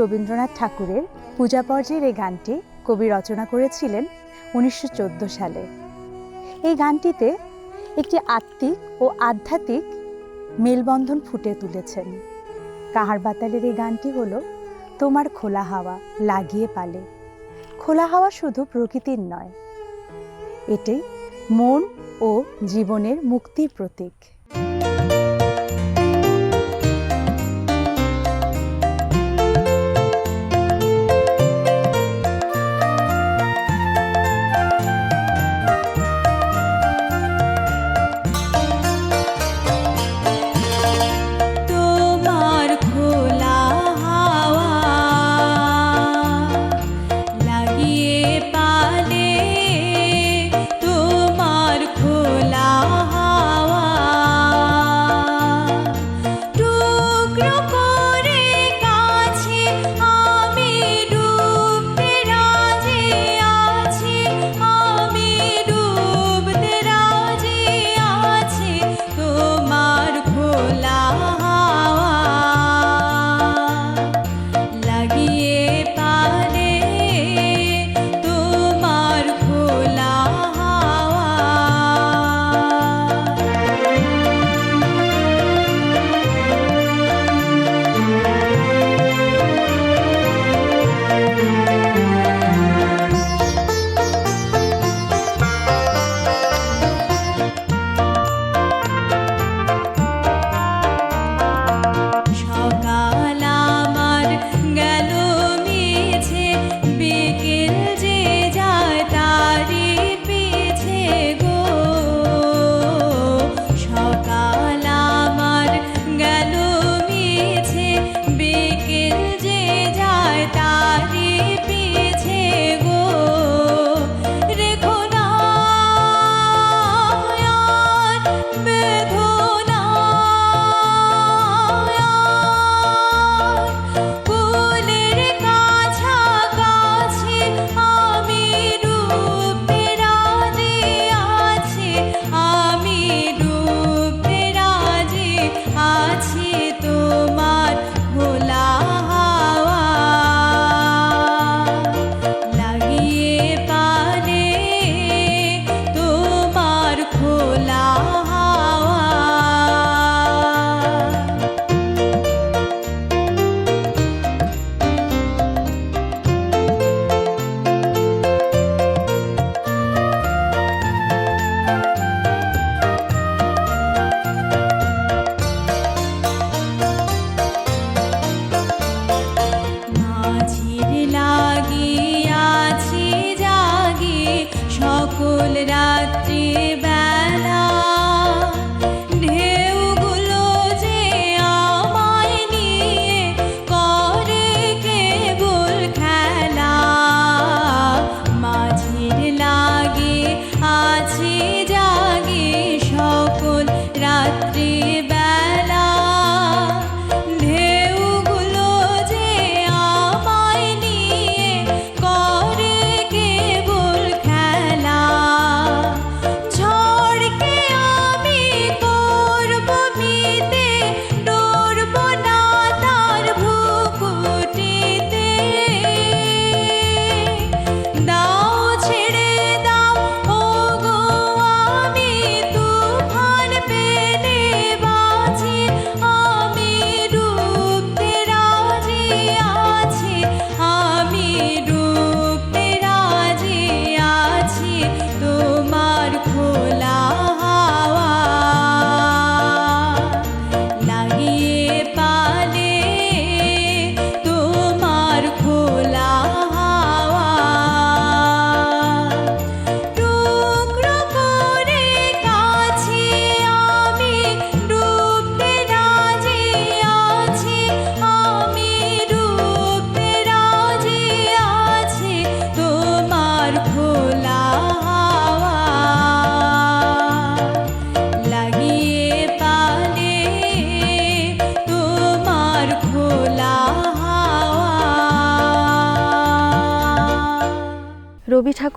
রবীন্দ্রনাথ ঠাকুরের পূজা পর্যায়ের এই গানটি কবি রচনা করেছিলেন উনিশশো চোদ্দ সালে। এই গানটিতে একটি আত্মিক ও আধ্যাত্মিক মেলবন্ধন ফুটে তুলেছেন। কাহার বাতালের এই গানটি হল, তোমার খোলা হাওয়া লাগিয়ে পালে। খোলা হাওয়া শুধু প্রকৃতির নয়, এটি মন ও জীবনের মুক্তির প্রতীক।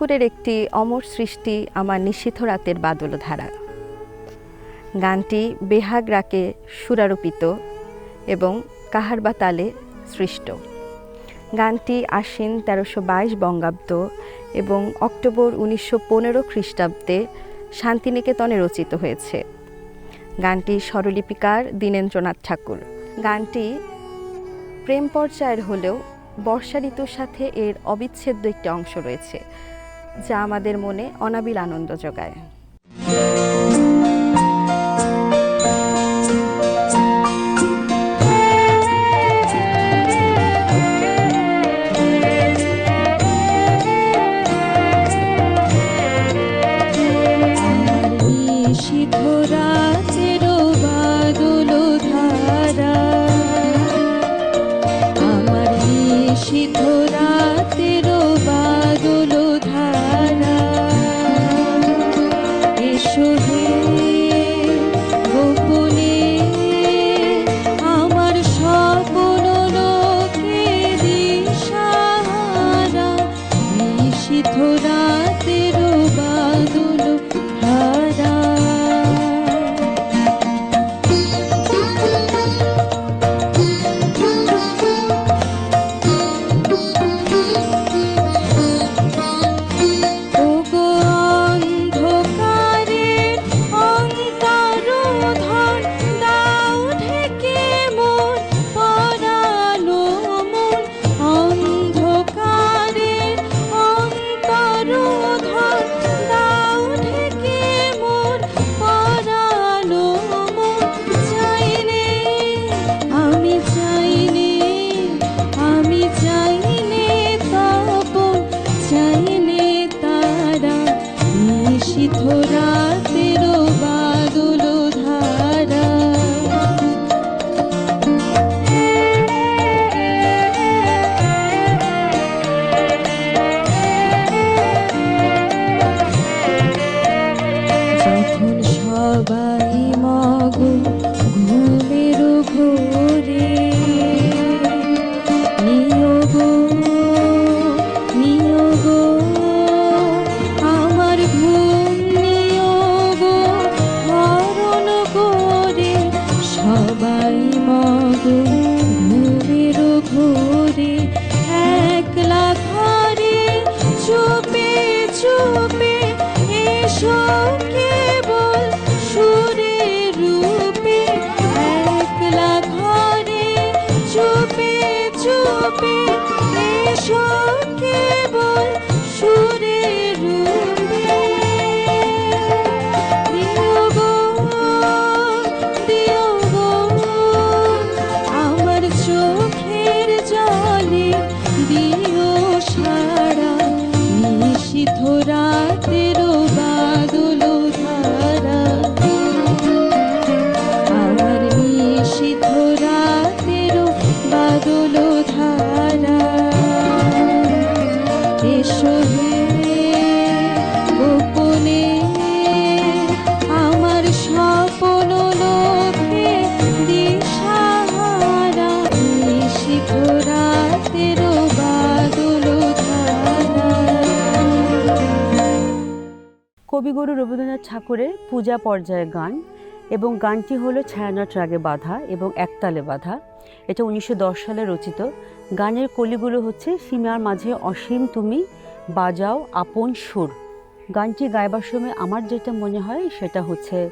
নজরুলের একটি অমর সৃষ্টি আমার নিষিদ্ধ রাতের বাদল ধারা গানটি বেহাগরাকে সুরারোপিত এবং কাহারবা তালে সৃষ্ট। গানটি আশ্বিন তেরোশো বাইশ বঙ্গাব্দ এবং অক্টোবর উনিশশো পনেরো খ্রিস্টাব্দে শান্তিনিকেতনে রচিত হয়েছে। গানটি স্বরলিপিকার দীনেন্দ্রনাথ ঠাকুর। গানটি প্রেম পর্যায়ের হলেও বর্ষা ঋতুর সাথে এর অবিচ্ছেদ্য একটি অংশ রয়েছে। যা আমাদের মনে অনাবিল আনন্দ যোগায়। চুপে এসো কেবল। কবিগুরু রবীন্দ্রনাথ ঠাকুরের পূজা পর্যায়ের গান এবং গানটি হলো ছায়ানট রাগে বাঁধা এবং একতালে বাঁধা। এটা উনিশশো দশ সালে রচিত। গানের কলিগুলো হচ্ছে, সীমার মাঝে অসীম তুমি, বাজাও আপন সুর। গানটি গাইবার সময় আমার যেটা মনে হয় সেটা হচ্ছে,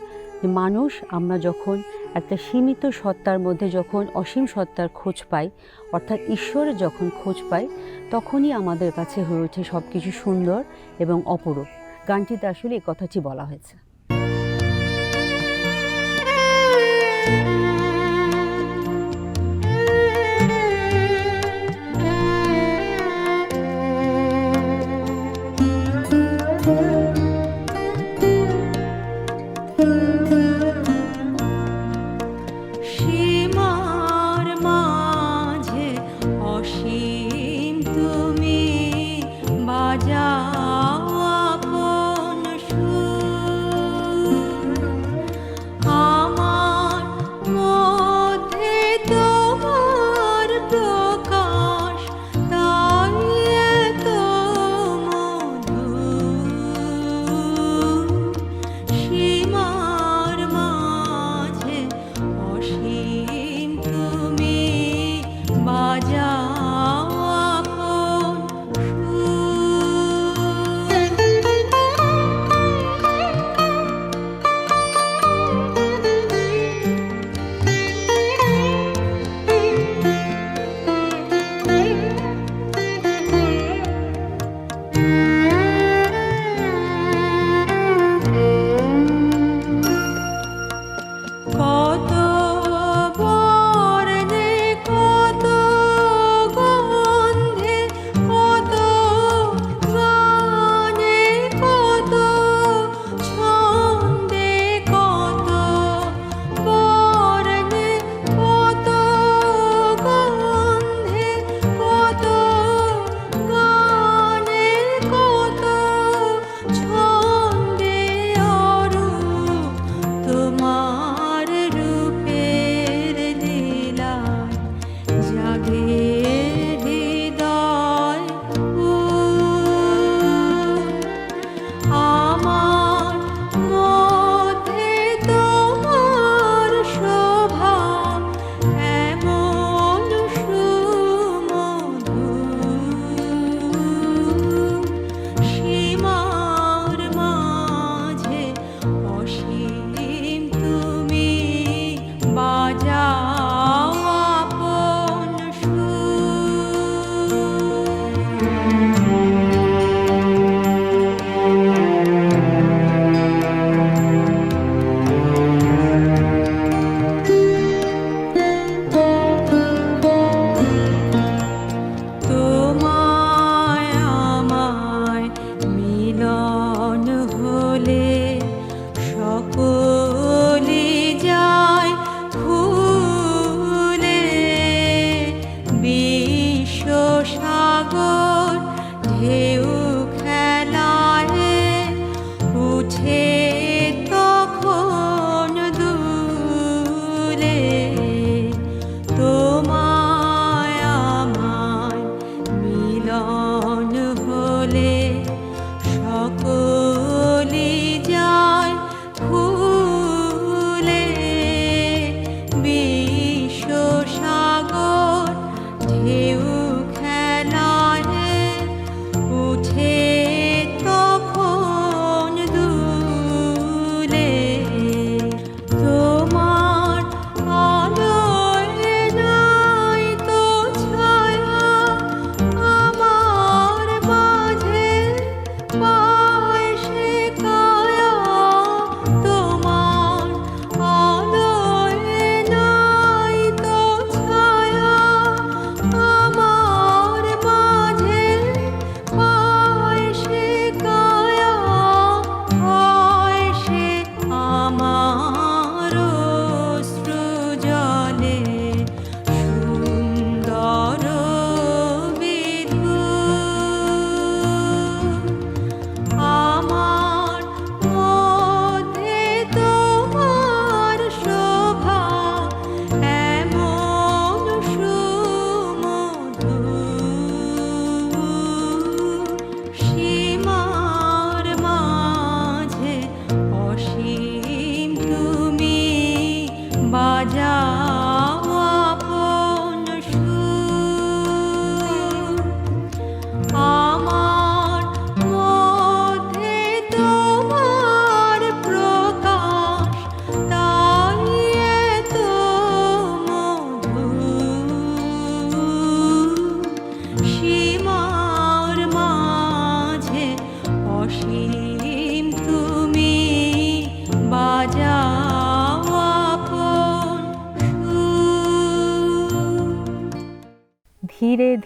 মানুষ আমরা যখন একটা সীমিত সত্তার মধ্যে যখন অসীম সত্তার খোঁজ পাই, অর্থাৎ ঈশ্বরের যখন খোঁজ পাই তখনই আমাদের কাছে হয়ে ওঠে সব কিছু সুন্দর এবং অপরূপ। গানটিতে আসলে এই কথাটি বলা হয়েছে।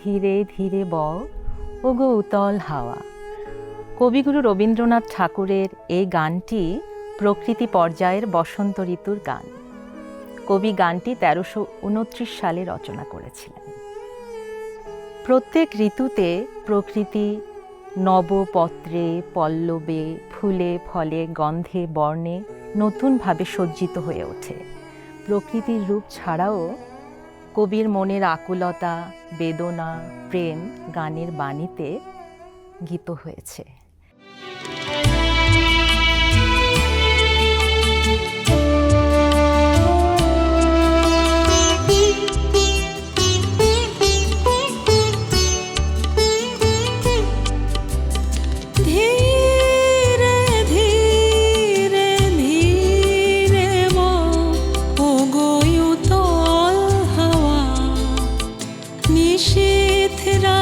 ধীরে ধীরে বও ওগো উতল হাওয়া। কবিগুরু রবীন্দ্রনাথ ঠাকুরের এই গানটি প্রকৃতি পর্যায়ের বসন্ত ঋতুর গান। কবি গানটি তেরোশো উনত্রিশ সালে রচনা করেছিলেন। প্রত্যেক ঋতুতে প্রকৃতি নবপত্রে, পল্লবে, ফুলে, ফলে, গন্ধে, বর্ণে নতুনভাবে সজ্জিত হয়ে ওঠে। প্রকৃতির রূপ ছাড়াও কবির মনের আকুলতা বেদনা প্রেম গানের বাণীতে গীত হয়েছে। পথ